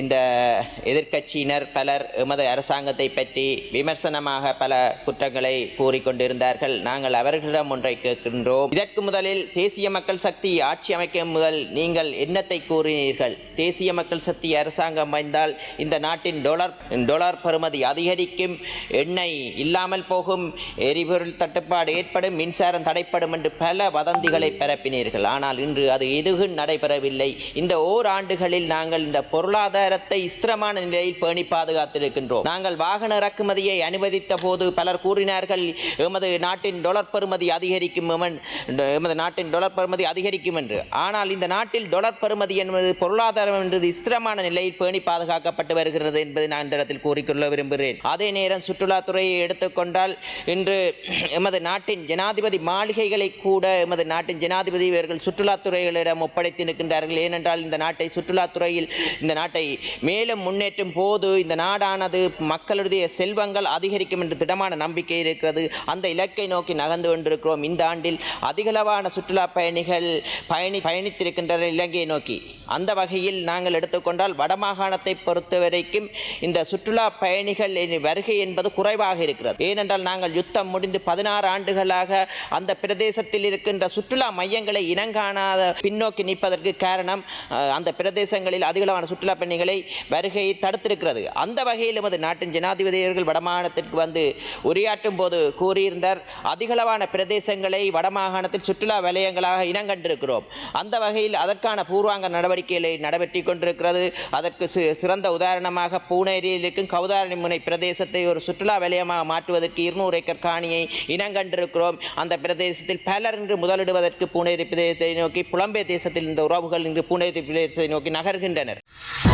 இந்த எதிர்க்கட்சியினர் பலர் எமது அரசாங்கத்தை பற்றி விமர்சனமாக பல குற்றங்களை கூறிக்கொண்டிருந்தார்கள். நாங்கள் அவர்களிடம் ஒன்றை கேட்கின்றோம். இதற்கு முதலில் தேசிய மக்கள் சக்தி ஆட்சி அமைக்கும் முதல் நீங்கள் என்னத்தை கூறினீர்கள்? தேசிய மக்கள் சக்தி அரசாங்கம் வைந்தால் இந்த நாட்டின் டொலர் டொலர் பெறுமதி அதிகரிக்கும் எண்ணெய் இல்லாமல் போகும் எரிபொருள் தட்டுப்பாடு ஏற்படும் மின்சாரம் தடைப்படும் என்று பல வதந்திகளை பரப்பினீர்கள். ஆனால் இன்று அது எதுவும் நடைபெறவில்லை. இந்த ஓராண்டுகளில் நாங்கள் இந்த பொருளாதார பொருளாதாரத்தை ஸ்திரமான நிலையில் பேணி பாதுகாத்திருக்கின்றோம். நாங்கள் வாகன இறக்குமதியை அனுமதித்த போது பலர் கூறினார்கள் எமது நாட்டின் டொலர் பெறுமதி அதிகரிக்கும் எமது நாட்டின் டொலர் பெறுமதி அதிகரிக்கும் என்று. ஆனால் இந்த நாட்டில் டொலர் பெறுமதி என்பது பொருளாதாரம் என்பது ஸ்திரமான நிலையில் பேணி பாதுகாக்கப்பட்டு வருகிறது என்பதை நான் இந்த இடத்தில் கூறிக்கொள்ள விரும்புகிறேன். அதே நேரம் சுற்றுலாத்துறையை எடுத்துக்கொண்டால் இன்று எமது நாட்டின் ஜனாதிபதி மாளிகைகளை கூட எமது நாட்டின் ஜனாதிபதி இவர்கள் சுற்றுலாத்துறைகளிடம் ஒப்படைத்து நிற்கின்றார்கள். ஏனென்றால் இந்த நாட்டை சுற்றுலாத்துறையில் இந்த நாட்டை மேலும் முன்னேற்றும் போது இந்த நாடானது மக்களுடைய செல்வங்கள் அதிகரிக்கும் என்று திடமான நம்பிக்கை இருக்கிறது. அந்த இலக்கை நோக்கி நகர்ந்து கொண்டிருக்கிறோம். இந்த ஆண்டில் அதிகளவான சுற்றுலா பயணிகள் பயணி பயணித்திருக்கின்றனர் இலங்கையை நோக்கி. அந்த வகையில் நாங்கள் எடுத்துக்கொண்டால் வடமாகாணத்தை பொறுத்த வரைக்கும் இந்த சுற்றுலா பயணிகள் வருகை என்பது குறைவாக இருக்கிறது. ஏனென்றால் நாங்கள் யுத்தம் முடிந்து பதினாறு ஆண்டுகளாக அந்த பிரதேசத்தில் இருக்கின்ற சுற்றுலா மையங்களை இனங்காணாத பின்னோக்கி நிற்பதற்கு காரணம் அந்த பிரதேசங்களில் அதிகளவான சுற்றுலா பயணிகளை வருகையை தடுத்திருக்கிறது. அந்த வகையில் எமது நாட்டின் ஜனாதிபதி அவர்கள் வடமாகாணத்திற்கு வந்து உரையாற்றும் போது கூறியிருந்தார் அதிகளவான பிரதேசங்களை வடமாகாணத்தில் சுற்றுலா வலயங்களாக இனங்கண்டிருக்கிறோம். அந்த வகையில் அதற்கான பூர்வாங்க நடவடிக்கைகளை நடைபெற்றி கொண்டிருக்கிறது. அதற்கு சிறந்த உதாரணமாக பூனேரியில் இருக்கும் கௌதாரணி முனை பிரதேசத்தை ஒரு சுற்றுலா வலயமாக மாற்றுவதற்கு இருநூறு ஏக்கர் காணியை இனங்கண்டிருக்கிறோம். அந்த பிரதேசத்தில் பலர் இன்று முதலிடுவதற்கு பூனேரி பிரதேசத்தை நோக்கி புலம்பெயர் தேசத்தில் இந்த உறவுகள் இன்று பூனேரி பிரதேசத்தை நோக்கி நகர்கின்றனர்.